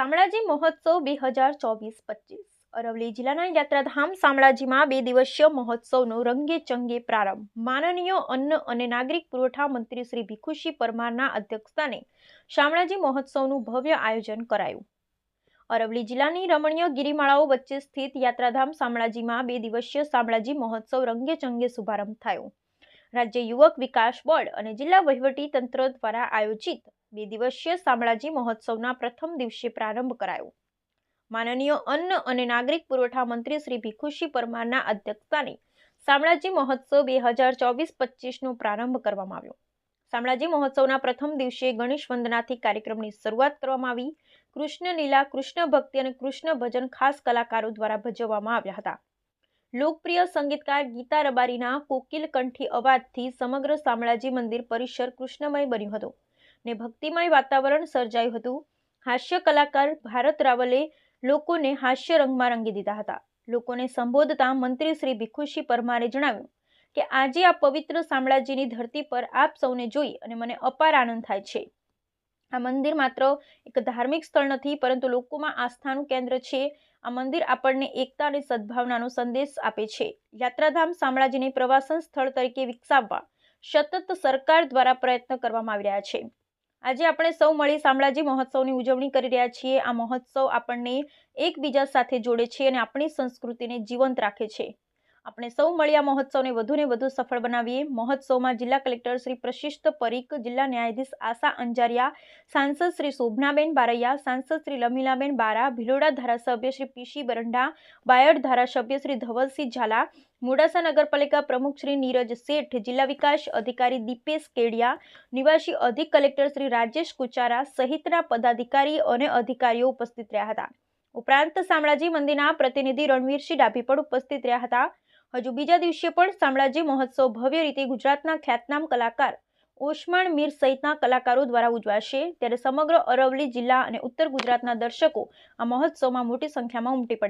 મહોત્સવ બે હજાર ચોવીસ પચીસ અરવલ્લી જિલ્લાના યાત્રાધામ શામળાજીમાં બે દિવસીય મહોત્સવનો રંગે ચંગે પ્રારંભ. માનનીય અન્ન અને નાગરિક પુરવઠા મંત્રી શ્રી ભીખુસિંહ પરમારના અધ્યક્ષસ્થાને શામળાજી મહોત્સવનું ભવ્ય આયોજન કરાયું. અરવલ્લી જિલ્લાની રમણીય ગિરિમાળાઓ વચ્ચે સ્થિત યાત્રાધામ શામળાજીમાં બે દિવસીય શામળાજી મહોત્સવ રંગે ચંગે શુભારંભ થયો. રાજ્ય યુવક વિકાસ બોર્ડ અને જિલ્લા વહીવટી તંત્ર દ્વારા આયોજિત બે દિવસીય શામળાજી મહોત્સવના પ્રથમ દિવસે પ્રારંભ કરાયો. માનનીય અન્ન અને નાગરિક પુરવઠા મંત્રી શ્રી ભીખુસિંહ પરમારના અધ્યક્ષસ્થાને શામળાજી મહોત્સવ બે હજાર ચોવીસ પચીસનો પ્રારંભ કરવામાં આવ્યો. શામળાજી મહોત્સવના પ્રથમ દિવસે ગણેશ વંદનાથી કાર્યક્રમની શરૂઆત કરવામાં આવી. કૃષ્ણ લીલા કૃષ્ણ ભક્તિ અને કૃષ્ણ ભજન ખાસ કલાકારો દ્વારા ભજવવામાં આવ્યા હતા. લોકપ્રિય સંગીતકાર ગીતા રબારીના કોકિલ કંઠી અવાજથી સમગ્ર શામળાજી મંદિર પરિસર કૃષ્ણમય બન્યું હતું. ને ભક્તિમય વાતાવરણ સર્જાયું હતું. હાસ્ય કલાકાર ભારત રાવલે લોકોને હાસ્ય રંગમાં રંગી દીધા હતા. લોકોને સંબોધતા મંત્રી શ્રી ભીખુસિંહ પરમારે જણાવ્યું કે, આજે આ પવિત્ર શામળાજીની ધરતી પર આપ સૌને જોઈ અને મને અપાર આનંદ થાય છે. આ મંદિર માત્ર એક ધાર્મિક સ્થળ નથી, પરંતુ લોકોમાં આસ્થાનું કેન્દ્ર છે. આ મંદિર આપણને એકતા અને સદભાવનાનો સંદેશ આપે છે. યાત્રાધામ શામળાજીને પ્રવાસન સ્થળ તરીકે વિકસાવવા સતત સરકાર દ્વારા પ્રયત્ન કરવામાં આવી રહ્યા છે. આજે આપણે સૌ મળી શામળાજી મહોત્સવની ઉજવણી કરી રહ્યા છીએ. આ મહોત્સવ આપણને એકબીજા સાથે જોડે છે અને આપણી સંસ્કૃતિને જીવંત રાખે છે. આપણે સૌ મળી આ મહોત્સવને વધુને વધુ સફળ બનાવીએ. મહોત્સવમાં જિલ્લા કલેક્ટર શ્રી પ્રશિષ્ટ પરીખ, જિલ્લા ન્યાયાધીશ આશા અંજારિયા, સાંસદ શ્રી શોભનાબેન બારૈયા, સાંસદ શ્રી લમીલાબેન બારા, ભિલોડા ધારાસભ્ય શ્રી પીસી બરંડા, બાયડ ધારાસભ્ય શ્રી ધવલસિંહ ઝાલા, મોડાસા નગરપાલિકા પ્રમુખ શ્રી નીરજ શેઠ, જિલ્લા વિકાસ અધિકારી દીપેશ કેડિયા, નિવાસી અધિક કલેક્ટર શ્રી રાજેશ કુચારા સહિતના પદાધિકારી અને અધિકારીઓ ઉપસ્થિત રહ્યા હતા. ઉપરાંત શામળાજી મંદિરના પ્રતિનિધિ રણવીરસિંહ ડાભી પણ ઉપસ્થિત રહ્યા હતા. હજુ બીજા દિવસે પણ શામળાજી મહોત્સવ ભવ્ય રીતે ગુજરાતના ખ્યાતનામ કલાકાર ઓસમાણ મીર સહિતના કલાકારો દ્વારા ઉજવાશે. ત્યારે સમગ્ર અરવલ્લી જિલ્લા અને ઉત્તર ગુજરાતના દર્શકો આ મહોત્સવમાં મોટી સંખ્યામાં ઉમટી પડ્યા